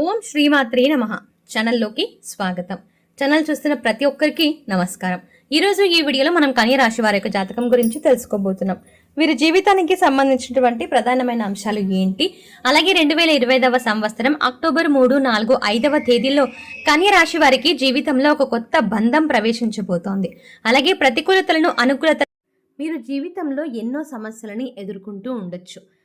ఓం శ్రీమాత్రే నమ. ఛానల్లోకి స్వాగతం. ఛానల్ చూస్తున్న ప్రతి ఒక్కరికి నమస్కారం. ఈరోజు ఈ వీడియోలో మనం కన్య రాశి వారి యొక్క జాతకం గురించి తెలుసుకోబోతున్నాం. వీరి జీవితానికి సంబంధించినటువంటి ప్రధానమైన అంశాలు ఏంటి? అలాగే రెండు వేల ఇరవైదవ సంవత్సరం అక్టోబర్ మూడు నాలుగు ఐదవ తేదీల్లో కన్య రాశి వారికి జీవితంలో ఒక కొత్త బంధం ప్రవేశించబోతోంది. అలాగే ప్రతికూలతలను అనుకూలత మీరు జీవితంలో ఎన్నో సమస్యలని ఎదుర్కొంటూ ఉండొచ్చు.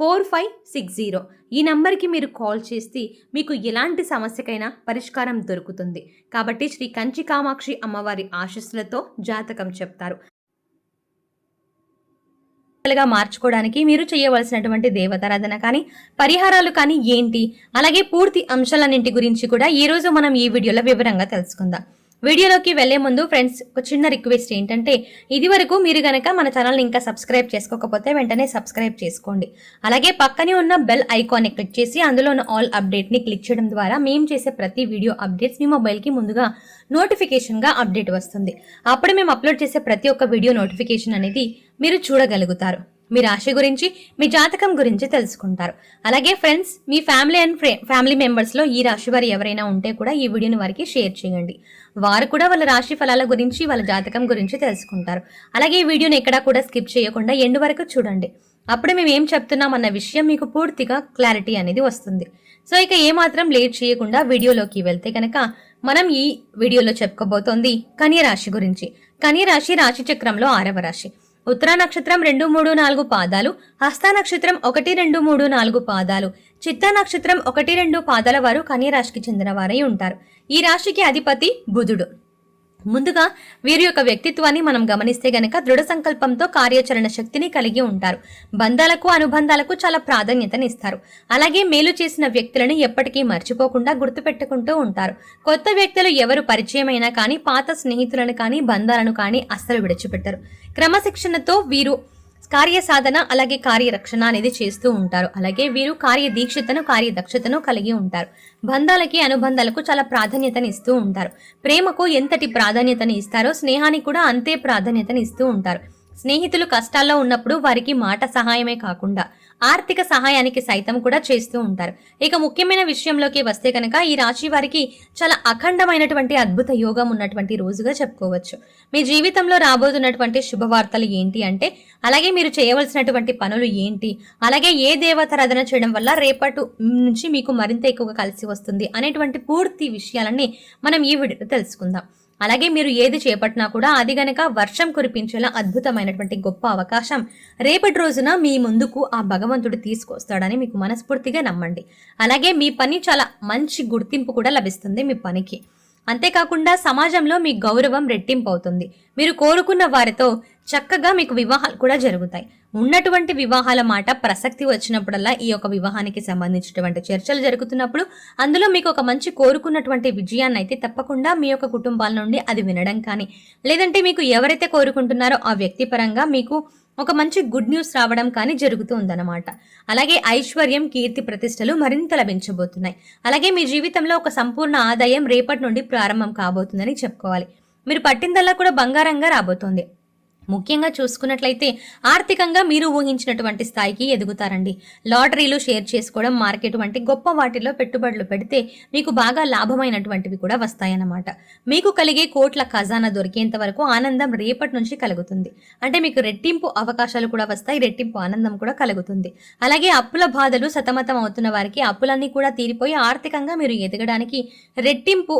four five six zero. ఈ నంబర్కి మీరు కాల్ చేస్తే మీకు ఎలాంటి సమస్యకైనా పరిష్కారం దొరుకుతుంది. కాబట్టి శ్రీ కంచి కామాక్షి అమ్మవారి ఆశస్సులతో జాతకం చెప్తారు. గా మార్చుకోవడానికి మీరు చేయవలసినటువంటి దేవతారాధన కానీ పరిహారాలు కానీ ఏంటి? అలాగే పూర్తి అంశాలన్నింటి గురించి కూడా ఈరోజు మనం ఈ వీడియోలో వివరంగా తెలుసుకుందాం. వీడియోలోకి వెళ్ళే ముందు ఫ్రెండ్స్ ఒక చిన్న రిక్వెస్ట్ ఏంటంటే ఇది వరకు మీరు గనక మన ఛానల్ని ఇంకా సబ్స్క్రైబ్ చేసుకోకపోతే వెంటనే సబ్స్క్రైబ్ చేసుకోండి. అలాగే పక్కనే ఉన్న బెల్ ఐకాన్ని క్లిక్ చేసి అందులో ఉన్న ఆల్ అప్డేట్ని క్లిక్ చేయడం ద్వారా మేము చేసే ప్రతి వీడియో అప్డేట్స్ మీ మొబైల్కి ముందుగా నోటిఫికేషన్గా అప్డేట్ వస్తుంది. అప్పుడు మేము అప్లోడ్ చేసే ప్రతి ఒక్క వీడియో నోటిఫికేషన్ అనేది మీరు చూడగలుగుతారు. మీ రాశి గురించి మీ జాతకం గురించి తెలుసుకుంటారు. అలాగే ఫ్రెండ్స్ మీ ఫ్యామిలీ అండ్ ఫ్యామిలీ మెంబర్స్లో ఈ రాశి వారు ఎవరైనా ఉంటే కూడా ఈ వీడియోని వారికి షేర్ చేయండి. వారు కూడా వాళ్ళ రాశి ఫలాల గురించి వాళ్ళ జాతకం గురించి తెలుసుకుంటారు. అలాగే ఈ వీడియోని ఎక్కడా కూడా స్కిప్ చేయకుండా ఎండు వరకు చూడండి. అప్పుడు మేము ఏం చెప్తున్నాం అన్న విషయం మీకు పూర్తిగా క్లారిటీ అనేది వస్తుంది. సో ఇక ఏమాత్రం లేట్ చేయకుండా వీడియోలోకి వెళ్తే కనుక మనం ఈ వీడియోలో చెప్పుకోబోతోంది కన్యరాశి గురించి. కన్యరాశి రాశిచక్రంలో రాశి చక్రంలో ఆరవ రాశి. ఉత్తర నక్షత్రం రెండు మూడు నాలుగు పాదాలు హస్త నక్షత్రం ఒకటి రెండు మూడు నాలుగు పాదాలు చిత్త నక్షత్రం ఒకటి రెండు పాదాల వారు కన్యరాశికి చెందిన వారై ఉంటారు. ఈ రాశికి అధిపతి బుధుడు. ముందుగా వీరి యొక్క వ్యక్తిత్వాన్ని మనం గమనిస్తే గనక దృఢ సంకల్పంతో కార్యాచరణ శక్తిని కలిగి ఉంటారు. బంధాలకు అనుబంధాలకు చాలా ప్రాధాన్యతనిస్తారు. అలాగే మేలు చేసిన వ్యక్తులను ఎప్పటికీ మర్చిపోకుండా గుర్తుపెట్టుకుంటూ ఉంటారు. కొత్త వ్యక్తులు ఎవరు పరిచయమైనా కానీ పాత స్నేహితులను కానీ బంధాలను కానీ అస్సలు విడిచిపెట్టరు. క్రమశిక్షణతో వీరు కార్యసాధన అలాగే కార్యరక్షణ అనేది చేస్తూ ఉంటారు. అలాగే వీరు కార్యదీక్షతను కార్యదక్షతను కలిగి ఉంటారు. బంధాలకి అనుబంధాలకు చాలా ప్రాధాన్యతని ఇస్తూ ఉంటారు. ప్రేమకు ఎంతటి ప్రాధాన్యతని ఇస్తారో స్నేహానికి కూడా అంతే ప్రాధాన్యతని ఇస్తూ ఉంటారు. స్నేహితులు కష్టాల్లో ఉన్నప్పుడు వారికి మాట సహాయమే కాకుండా ఆర్థిక సహాయానికి సైతం కూడా చేస్తూ ఉంటారు. ఇక ముఖ్యమైన విషయంలోకి వస్తే కనుక ఈ రాశి వారికి చాలా అఖండమైనటువంటి అద్భుత యోగం ఉన్నటువంటి రోజుగా చెప్పుకోవచ్చు. మీ జీవితంలో రాబోతున్నటువంటి శుభవార్తలు ఏంటి అంటే అలాగే మీరు చేయవలసినటువంటి పనులు ఏంటి అలాగే ఏ దేవతారాధన చేయడం వల్ల రేపటి నుంచి మీకు మరింత ఎక్కువగా కలిసి వస్తుంది అనేటువంటి పూర్తి విషయాలన్నీ మనం ఈ వీడియోలో తెలుసుకుందాం. అలాగే మీరు ఏది చేపట్టినా కూడా అది గనక వర్షం కురిపించేలా అద్భుతమైనటువంటి గొప్ప అవకాశం. రేపటి రోజున మీ ముందుకు ఆ భగవంతుడు తీసుకొస్తాడని మీకు మనస్ఫూర్తిగా నమ్మండి. అలాగే మీ పని చాలా మంచి గుర్తింపు కూడా లభిస్తుంది మీ పనికి. అంతేకాకుండా సమాజంలో మీ గౌరవం రెట్టింపు అవుతుంది మీరు కోరుకున్న వారితో చక్కగా మీకు వివాహాలు కూడా జరుగుతాయి. ఉన్నటువంటి వివాహాల మాట ప్రసక్తి వచ్చినప్పుడల్లా ఈ యొక్క వివాహానికి సంబంధించినటువంటి చర్చలు జరుగుతున్నప్పుడు అందులో మీకు ఒక మంచి కోరుకున్నటువంటి విజయాన్ని అయితే తప్పకుండా మీ యొక్క కుటుంబాల నుండి అది వినడం కానీ లేదంటే మీకు ఎవరైతే కోరుకుంటున్నారో ఆ వ్యక్తి పరంగా మీకు ఒక మంచి గుడ్ న్యూస్ రావడం కానీ జరుగుతూ ఉందన్నమాట. అలాగే ఐశ్వర్యం కీర్తి ప్రతిష్టలు మరింత లభించబోతున్నాయి. అలాగే మీ జీవితంలో ఒక సంపూర్ణ ఆదాయం రేపటి నుండి ప్రారంభం కాబోతుందని చెప్పుకోవాలి. మీరు పట్టిందల్లా కూడా బంగారంగా రాబోతోంది. ముఖ్యంగా చూసుకున్నట్లయితే ఆర్థికంగా మీరు ఊహించినటువంటి స్థాయికి ఎదుగుతారండి. లాటరీలు షేర్ చేసుకోవడం మార్కెట్ వంటి గొప్ప వాటిలో పెట్టుబడులు పెడితే మీకు బాగా లాభమైనటువంటివి కూడా వస్తాయన్నమాట. మీకు కలిగే కోట్ల ఖజానా దొరికేంత వరకు ఆనందం రేపటి నుంచి కలుగుతుంది. అంటే మీకు రెట్టింపు అవకాశాలు కూడా వస్తాయి రెట్టింపు ఆనందం కూడా కలుగుతుంది. అలాగే అప్పుల బాధలు సతమతం అవుతున్న వారికి అప్పులన్నీ కూడా తీరిపోయి ఆర్థికంగా మీరు ఎదగడానికి రెట్టింపు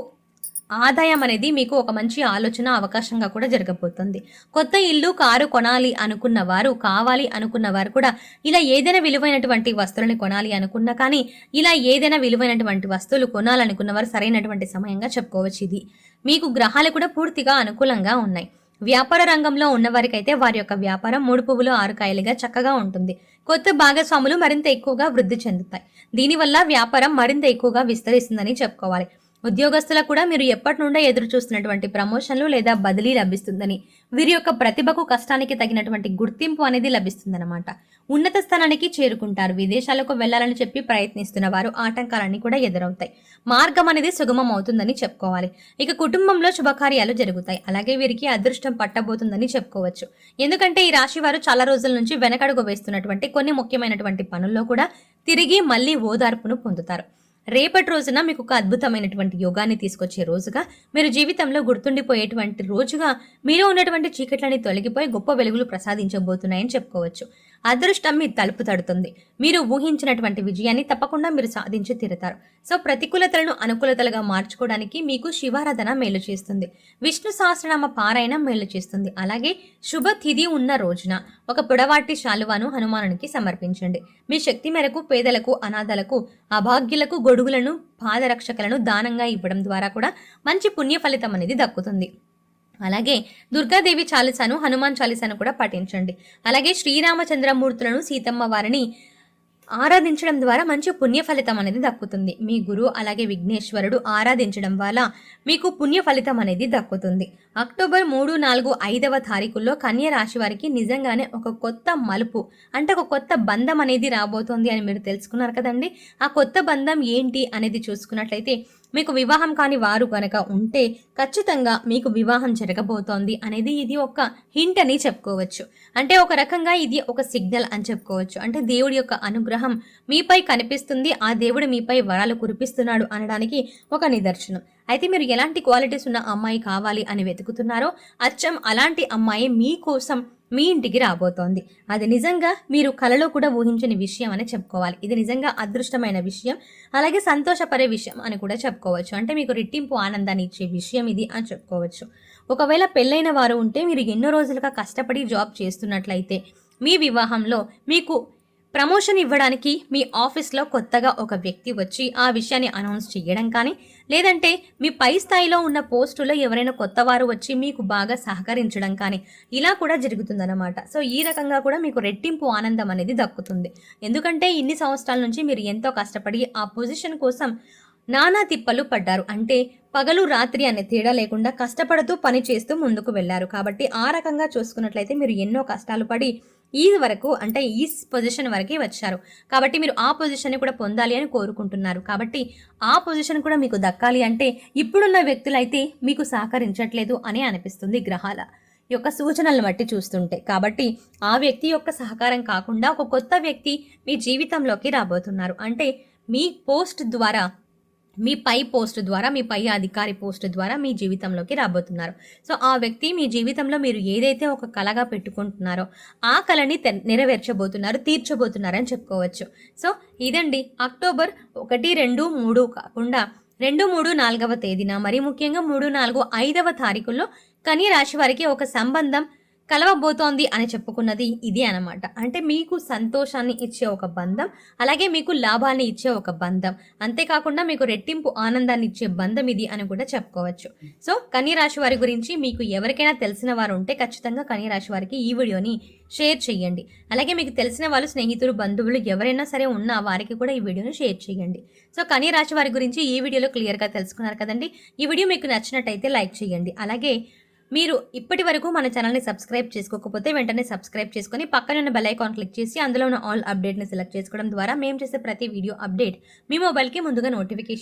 ఆదాయం అనేది మీకు ఒక మంచి ఆలోచన అవకాశంగా కూడా జరగబోతుంది. కొత్త ఇల్లు కారు కొనాలి అనుకున్న వారు కావాలి అనుకున్న వారు కూడా ఇలా ఏదైనా విలువైనటువంటి వస్తువులను కొనాలి అనుకున్నా కానీ ఇలా ఏదైనా విలువైనటువంటి వస్తువులు కొనాలనుకున్న వారు సరైనటువంటి సమయంగా చెప్పుకోవచ్చు ఇది. మీకు గ్రహాలు కూడా పూర్తిగా అనుకూలంగా ఉన్నాయి. వ్యాపార రంగంలో ఉన్నవారికైతే వారి యొక్క వ్యాపారం మూడు పువ్వులు ఆరు కాయలుగా చక్కగా ఉంటుంది. కొత్త భాగస్వాములు మరింత ఎక్కువగా వృద్ధి చెందుతాయి. దీనివల్ల వ్యాపారం మరింత ఎక్కువగా విస్తరిస్తుందని చెప్పుకోవాలి. ఉద్యోగస్తులకు కూడా మీరు ఎప్పటి నుండో ఎదురు చూస్తున్నటువంటి ప్రమోషన్లు లేదా బదిలీ లభిస్తుందని వీరి యొక్క ప్రతిభకు కష్టానికి తగినటువంటి గుర్తింపు అనేది లభిస్తుందన్నమాట. ఉన్నత స్థానానికి చేరుకుంటారు. విదేశాలకు వెళ్ళాలని చెప్పి ప్రయత్నిస్తున్న వారు ఆటంకాలన్నీ కూడా ఎదురవుతాయి. మార్గం అనేది సుగమం అవుతుందని చెప్పుకోవాలి. ఇక కుటుంబంలో శుభకార్యాలు జరుగుతాయి. అలాగే వీరికి అదృష్టం పట్టబోతుందని చెప్పుకోవచ్చు. ఎందుకంటే ఈ రాశి వారు చాలా రోజుల నుంచి వెనకడుగు వేస్తున్నటువంటి కొన్ని ముఖ్యమైనటువంటి పనుల్లో కూడా తిరిగి మళ్ళీ ఓదార్పును పొందుతారు. రేపటి రోజున మీకు ఒక అద్భుతమైనటువంటి యోగాన్ని తీసుకొచ్చే రోజుగా మీరు జీవితంలో గుర్తుండిపోయేటువంటి రోజుగా మీలో ఉన్నటువంటి చీకట్లని తొలగిపోయి గొప్ప వెలుగులు ప్రసాదించబోతున్నాయని చెప్పుకోవచ్చు. అదృష్టం మీ తలుపు తడుతుంది. మీరు ఊహించినటువంటి విజయాన్ని తప్పకుండా మీరు సాధించి తీరుతారు. సో ప్రతికూలతలను అనుకూలతలుగా మార్చుకోవడానికి మీకు శివారాధన మేలు చేస్తుంది. విష్ణు సహస్రనామ పారాయణం మేలు చేస్తుంది. అలాగే శుభ తిథి ఉన్న రోజున ఒక పొడవాటి శాలువాను హనుమానునికి సమర్పించండి. మీ శక్తి మేరకు పేదలకు అనాథలకు అభాగ్యులకు గొడుగులను పాదరక్షకలను దానంగా ఇవ్వడం ద్వారా కూడా మంచి పుణ్య ఫలితం అనేది దక్కుతుంది. అలాగే దుర్గాదేవి చాలీసాను హనుమాన్ చాలీసాను కూడా పఠించండి అలాగే శ్రీరామచంద్రమూర్తులను సీతమ్మ వారిని ఆరాధించడం ద్వారా మంచి పుణ్య ఫలితం అనేది దక్కుతుంది. మీ గురువు అలాగే విఘ్నేశ్వరుడు ఆరాధించడం వల్ల మీకు పుణ్య ఫలితం అనేది దక్కుతుంది. అక్టోబర్ మూడు నాలుగు ఐదవ తారీఖుల్లో కన్య రాశి వారికి నిజంగానే ఒక కొత్త మలుపు అంటే ఒక కొత్త బంధం అనేది రాబోతోంది అని మీరు తెలుసుకున్నారు కదండి. ఆ కొత్త బంధం ఏంటి అనేది చూసుకున్నట్లయితే మీకు వివాహం కాని వారు కనుక ఉంటే ఖచ్చితంగా మీకు వివాహం జరగబోతోంది అనేది ఇది ఒక హింట్ అని చెప్పుకోవచ్చు. అంటే ఒక రకంగా ఇది ఒక సిగ్నల్ అని చెప్పుకోవచ్చు. అంటే దేవుడి యొక్క అనుగ్రహం మీపై కనిపిస్తుంది ఆ దేవుడు మీపై వరాలు కురిపిస్తున్నాడు అనడానికి ఒక నిదర్శనం. అయితే మీరు ఎలాంటి క్వాలిటీస్ ఉన్న అమ్మాయి కావాలి అని వెతుకుతున్నారో అచ్చం అలాంటి అమ్మాయి మీకోసం మీ ఇంటికి రాబోతోంది. అది నిజంగా మీరు కలలో కూడా ఊహించని విషయం అని చెప్పుకోవాలి. ఇది నిజంగా అదృష్టమైన విషయం అలాగే సంతోషపడే విషయం అని కూడా చెప్పుకోవచ్చు. అంటే మీకు రెట్టింపు ఆనందాన్ని ఇచ్చే విషయం ఇది అని చెప్పుకోవచ్చు. ఒకవేళ పెళ్ళైన వారు ఉంటే మీరు ఎన్నో రోజులుగా కష్టపడి జాబ్ చేస్తున్నట్లయితే మీ వివాహంలో మీకు ప్రమోషన్ ఇవ్వడానికి మీ ఆఫీస్లో కొత్తగా ఒక వ్యక్తి వచ్చి ఆ విషయాన్ని అనౌన్స్ చేయడం కానీ లేదంటే మీ పై స్థాయిలో ఉన్న పోస్టులో ఎవరైనా కొత్త వారు వచ్చి మీకు బాగా సహకరించడం కానీ ఇలా కూడా జరుగుతుందన్నమాట. సో ఈ రకంగా కూడా మీకు రెట్టింపు ఆనందం అనేది దక్కుతుంది. ఎందుకంటే ఇన్ని సంవత్సరాల నుంచి మీరు ఎంతో కష్టపడి ఆ పొజిషన్ కోసం నానా తిప్పలు పడ్డారు. అంటే పగలు రాత్రి అనే తేడా లేకుండా కష్టపడుతూ పని చేస్తూ ముందుకు వెళ్ళారు. కాబట్టి ఆ రకంగా చూసుకున్నట్లయితే మీరు ఎన్నో కష్టాలు పడి ఈ వరకు అంటే ఈ పొజిషన్ వరకే వచ్చారు. కాబట్టి మీరు ఆ పొజిషన్ని కూడా పొందాలి అని కోరుకుంటున్నారు. కాబట్టి ఆ పొజిషన్ కూడా మీకు దక్కాలి అంటే ఇప్పుడున్న వ్యక్తులైతే మీకు సహకరించట్లేదు అని అనిపిస్తుంది గ్రహాల యొక్క సూచనలను బట్టి చూస్తుంటే. కాబట్టి ఆ వ్యక్తి యొక్క సహకారం కాకుండా ఒక కొత్త వ్యక్తి మీ జీవితంలోకి రాబోతున్నారు. అంటే మీ పోస్ట్ ద్వారా మీ పై పోస్ట్ ద్వారా మీ పై అధికారి పోస్ట్ ద్వారా మీ జీవితంలోకి రాబోతున్నారు. సో ఆ వ్యక్తి మీ జీవితంలో మీరు ఏదైతే ఒక కళగా పెట్టుకుంటున్నారో ఆ కళని తె- నెరవేర్చబోతున్నారు తీర్చబోతున్నారని చెప్పుకోవచ్చు. సో ఇదండి. అక్టోబర్ ఒకటి రెండు మూడు కాకుండా రెండు మూడు నాలుగవ తేదీన మరి ముఖ్యంగా మూడు నాలుగు ఐదవ తారీఖుల్లో కన్య రాశి వారికి ఒక సంబంధం కలవబోతోంది అని చెప్పుకున్నది ఇది అనమాట అంటే మీకు సంతోషాన్ని ఇచ్చే ఒక బంధం అలాగే మీకు లాభాన్ని ఇచ్చే ఒక బంధం. అంతేకాకుండా మీకు రెట్టింపు ఆనందాన్ని ఇచ్చే బంధం ఇది అని కూడా చెప్పుకోవచ్చు. సో కన్య రాశి వారి గురించి మీకు ఎవరికైనా తెలిసిన వారు ఉంటే ఖచ్చితంగా కన్య రాశి వారికి ఈ వీడియోని షేర్ చేయండి. అలాగే మీకు తెలిసిన వాళ్ళు స్నేహితులు బంధువులు ఎవరైనా సరే ఉన్న వారికి కూడా ఈ వీడియోని షేర్ చేయండి. సో కన్య రాశి వారి గురించి ఈ వీడియోలో క్లియర్గా తెలుసుకున్నారు కదండి. ఈ వీడియో మీకు నచ్చినట్టయితే లైక్ చేయండి. అలాగే మీరు ఇప్పటి వరకు మన ఛానల్ని సబ్స్క్రైబ్ చేసుకోకపోతే వెంటనే సబ్స్క్రైబ్ చేసుకొని పక్కన ఉన్న బెల్ ఐకాన్ క్లిక్ చేసి అందులో ఉన్న ఆల్ అప్డేట్ని సెలెక్ట్ చేసుకోవడం ద్వారా మేము చేసే ప్రతి వీడియో అప్డేట్ మీ మొబైల్కి ముందుగా నోటిఫికేషన్